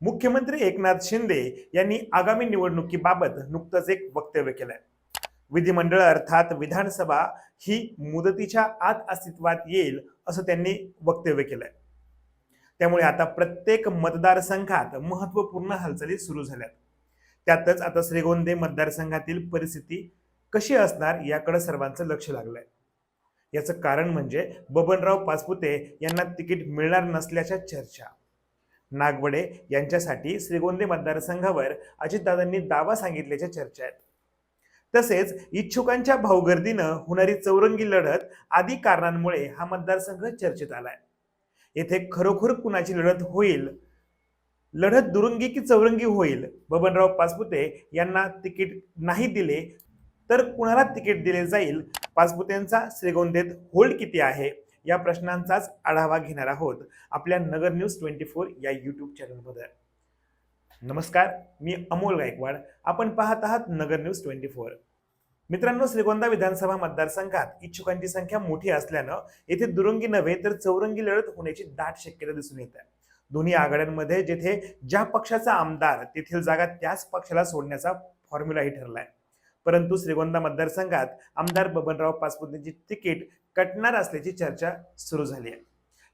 मुख्यमंत्री एकनाथ शिंदे यांनी आगामी निवडणुकीबाबत नुकतंच एक वक्तव्य केलंय. विधिमंडळ अर्थात विधानसभा ही मुदतीच्या आत अस्तित्वात येईल असं त्यांनी वक्तव्य केलंय. त्यामुळे आता प्रत्येक मतदारसंघात महत्त्वपूर्ण हालचाली सुरू झाल्यात. त्यातच आता श्रीगोंदे मतदारसंघातील परिस्थिती कशी असणार याकडे सर्वांचं लक्ष लागलंय. याचं कारण म्हणजे बबनराव पाचपुते यांना तिकीट मिळणार नसल्याच्या चर्चा. नागवडे यांच्यासाठी श्रीगोंदे मतदारसंघावर अजितदादांनी दावा सांगितल्याच्या चर्चा आहेत. तसेच इच्छुकांच्या भाऊगर्दीनं होणारी चौरंगी लढत आदी कारणांमुळे हा मतदारसंघ चर्चेत आलाय. येथे खरोखर कुणाची लढत होईल? लढत दुरंगी की चौरंगी होईल? बबनराव पासपुते यांना तिकीट नाही दिले तर कुणाला तिकीट दिले जाईल? पासपुतेंचा श्रीगोंदेत होल्ड किती आहे? या प्रश्नांचाच आढावा घेणार आहोत आपल्या नगर न्यूज ट्वेंटी फोर या यूट्यूब चॅनलमध्ये नमस्कार मी अमोल गायकवाड. आपण पाहत आहात नगर न्यूज ट्वेंटी फोर. मित्रांनो श्रीगोंदा विधानसभा मतदारसंघात इच्छुकांची संख्या मोठी असल्यानं येथे दुरंगी नव्हे तर चौरंगी लढत होण्याची दाट शक्यता दिसून येत. आहे दोन्ही आघाड्यांमध्ये जेथे ज्या पक्षाचा आमदार तेथील जागा त्याच पक्षाला सोडण्याचा फॉर्म्युलाही ठरलाय. परंतु श्रीगोंदा मतदारसंघात आमदार बबनराव पाचपुतेंची तिकीट कटणार असल्याची चर्चा सुरू झाली आहे.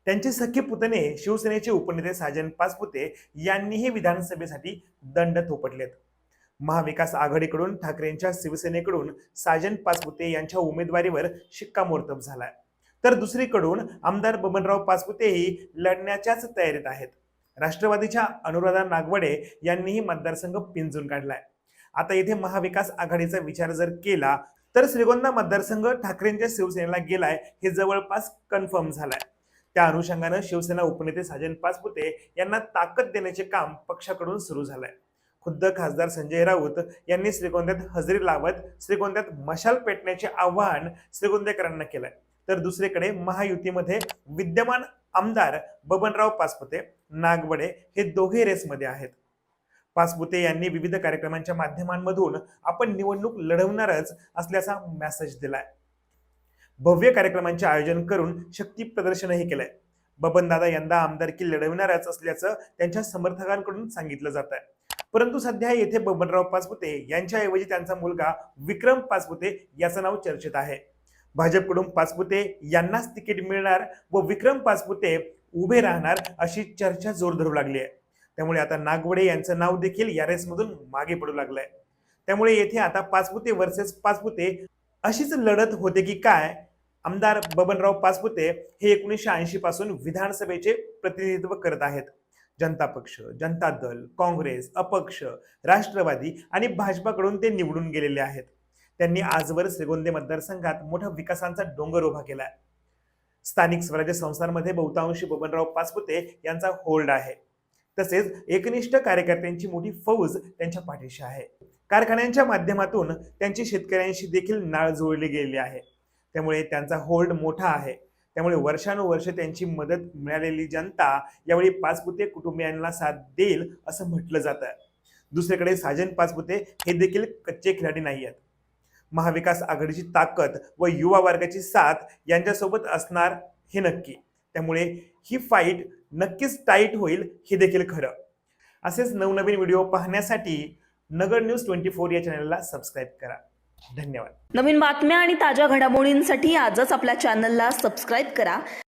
त्यांचे सख्खे पुतणे शिवसेनेचे उपनेते साजन पाचपुते यांनीही विधानसभेसाठी दंड थोपटलेत. महाविकास आघाडीकडून ठाकरेंच्या शिवसेनेकडून साजन पाचपुते यांच्या उमेदवारीवर शिक्कामोर्तब झालाय. तर दुसरीकडून आमदार बबनराव पाचपुतेही लढण्याच्याच तयारीत आहेत. राष्ट्रवादीच्या अनुराधा नागवडे यांनीही मतदारसंघ पिंजून काढलाय. आता येथे महाविकास आघाडीचा विचार जर केला तर श्रीगोंदा मतदारसंघ ठाकरेंच्या शिवसेनेला गेलाय हे जवळपास कन्फर्म झालंय. त्या अनुषंगानं शिवसेना उपनेते साजन पाचपुते यांना ताकद देण्याचे काम पक्षाकडून सुरू झालंय. खुद्द खासदार संजय राऊत यांनी श्रीगोंद्यात हजेरी लावत श्रीगोंद्यात मशाल पेटण्याचे आवाहन श्रीगोंदेकरांना केलंय. तर दुसरीकडे महायुतीमध्ये विद्यमान आमदार बबनराव पाचपुते नागवडे हे दोघे रेसमध्ये आहेत. पाचपुते यांनी विविध कार्यक्रमांच्या माध्यमांमधून आपण निवडणूक लढवणारच असल्याचा मेसेज दिलाय. भव्य कार्यक्रमांचे आयोजन करून शक्ती प्रदर्शनही केलंय. बबनदादा यंदा आमदारकी लढवणारच असल्याचं त्यांच्या समर्थकांकडून सांगितलं जात आहे परंतु सध्या येथे बबनराव पाचपुते यांच्याऐवजी त्यांचा मुलगा विक्रम पाचपुते याचं नाव चर्चेत आहे. भाजपकडून पाचपुते यांनाच तिकीट मिळणार व विक्रम पाचपुते उभे राहणार अशी चर्चा जोर धरू लागली आहे त्यामुळे आता नागवडे यांचं नाव देखील या रेसमधून मागे पडू लागलंय. त्यामुळे येथे आता पाचपुते वर्सेस पाचपुते अशीच लढत होते की काय? आमदार बबनराव पाचपुते हे एकोणीसशे ऐंशी पासून विधानसभेचे प्रतिनिधित्व करत आहेत. जनता पक्ष जनता दल काँग्रेस अपक्ष राष्ट्रवादी आणि भाजपाकडून ते निवडून गेलेले आहेत. त्यांनी आजवर श्रीगोंदे मतदारसंघात मोठा विकासांचा डोंगर उभा केला स्थानिक स्वराज्य संस्थांमध्ये बहुतांशी बबनराव पाचपुते यांचा होल्ड आहे. तसेच एकनिष्ठ कार्यकर्त्यांची मोठी फौज त्यांच्या पाठीशी आहे. कारखान्यांच्या माध्यमातून त्यांची शेतकऱ्यांशी देखील नाळ जोडली गेली आहे. त्यामुळे त्यांचा होल्ड मोठा आहे. त्यामुळे वर्षानुवर्ष त्यांची मदत मिळालेली जनता यावेळी पाचपुते कुटुंबियांना साथ देईल असं म्हटलं जातं दुसरीकडे साजन पाचपुते हे देखील कच्चे खिलाडी नाही आहेत. महाविकास आघाडीची ताकद व युवा वर्गाची साथ यांच्यासोबत असणार हे नक्की. त्यामुळे ही फाईट नक्कीच टाईट होईल हे देखील खरं. असेच नवनवीन व्हिडिओ पाहण्यासाठी नगर न्यूज ट्वेंटी फोर या चॅनलला सबस्क्राईब करा. धन्यवाद. नवीन बातम्या आणि ताज्या घडामोडींसाठी आजच आपल्या चॅनलला सबस्क्राईब करा.